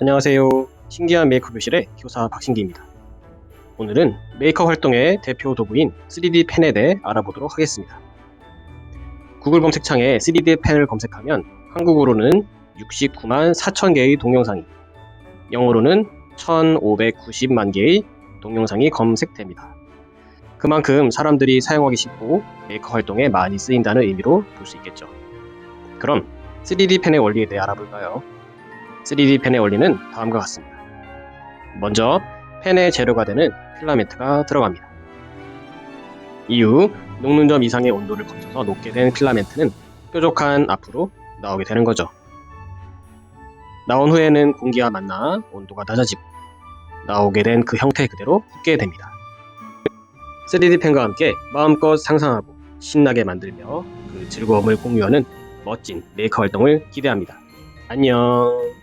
안녕하세요. 신기한 메이커 교실의 교사 박신기입니다. 오늘은 메이커 활동의 대표 도구인 3D 펜에 대해 알아보도록 하겠습니다. 구글 검색창에 3D 펜을 검색하면 한국어로는 69만 4천 개의 동영상이, 영어로는 1590만 개의 동영상이 검색됩니다. 그만큼 사람들이 사용하기 쉽고 메이커 활동에 많이 쓰인다는 의미로 볼 수 있겠죠. 그럼 3D 펜의 원리에 대해 알아볼까요? 3D 펜의 원리는 다음과 같습니다. 먼저 펜의 재료가 되는 필라멘트가 들어갑니다. 이후 녹는 점 이상의 온도를 거쳐서 녹게 된 필라멘트는 뾰족한 앞으로 나오게 되는 거죠. 나온 후에는 공기와 만나 온도가 낮아지고 나오게 된 그 형태 그대로 굳게 됩니다. 3D 펜과 함께 마음껏 상상하고 신나게 만들며 그 즐거움을 공유하는 멋진 메이커 활동을 기대합니다. 안녕.